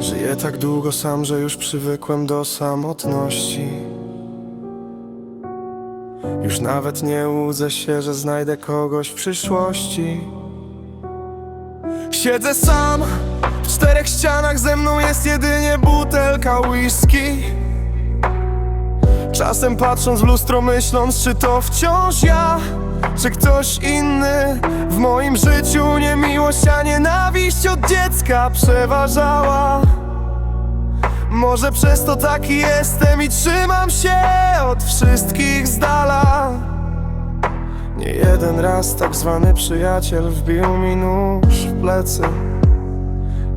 Żyję tak długo sam, że już przywykłem do samotności. Już nawet nie łudzę się, że znajdę kogoś w przyszłości. Siedzę sam, w czterech ścianach ze mną jest jedynie butelka whisky. Czasem patrząc w lustro myśląc, czy to wciąż ja, czy ktoś inny W moim życiu nie miłość, a nienawiść dziecka przeważała. Może przez to taki jestem i trzymam się od wszystkich z dala. Nie jeden raz tak zwany przyjaciel wbił mi nóż w plecy.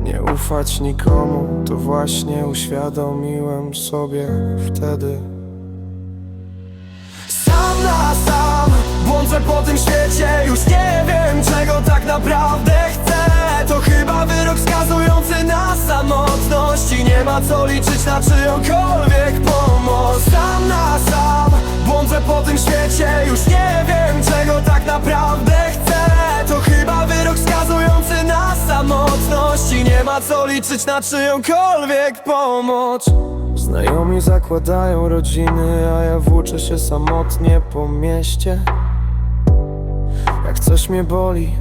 Nie ufać nikomu, to właśnie uświadomiłem sobie wtedy. Sam na sam Błądzę po tym świecie Już nie wiem czego tak naprawdę nie ma co liczyć na czyjąkolwiek pomoc. Sam na sam Błądzę po tym świecie. Już nie wiem czego tak naprawdę chcę. To chyba wyrok skazujący na samotność. I nie ma co liczyć na czyjąkolwiek pomoc. Znajomi zakładają rodziny, a ja włóczę się samotnie po mieście. Jak coś mnie boli,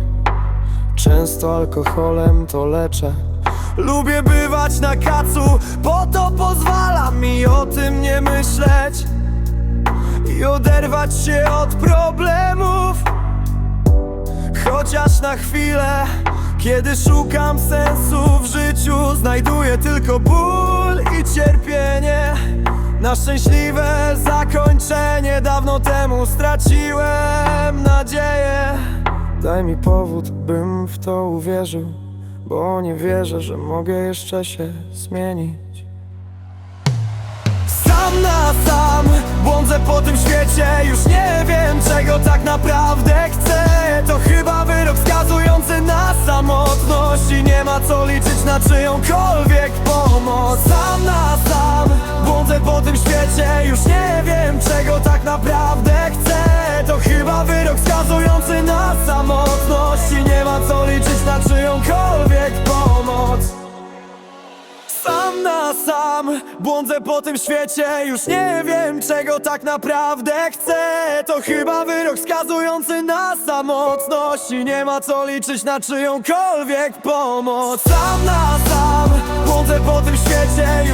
często alkoholem to leczę Lubię bywać na kacu, bo to pozwala mi o tym nie myśleć I oderwać się od problemów. Chociaż na chwilę, kiedy szukam sensu w życiu Znajduję tylko ból i cierpienie. Na szczęśliwe zakończenie Dawno temu straciłem nadzieję. Daj mi powód, bym w to uwierzył Bo nie wierzę, że mogę jeszcze się zmienić. Sam na sam Błądzę po tym świecie Już nie wiem czego tak naprawdę chcę. To chyba wyrok skazujący na samotność I nie ma co liczyć na czyjąkolwiek pomoc. Sam na sam Błądzę po tym świecie Już nie wiem czego tak naprawdę chcę. To chyba wyrok skazujący na samotność I nie ma co liczyć na czyjąkolwiek sam Błądzę po tym świecie. Już nie wiem czego tak naprawdę chcę. To chyba wyrok skazujący na samotność. I nie ma co liczyć na czyjąkolwiek pomoc. Sam na sam Błądzę po tym świecie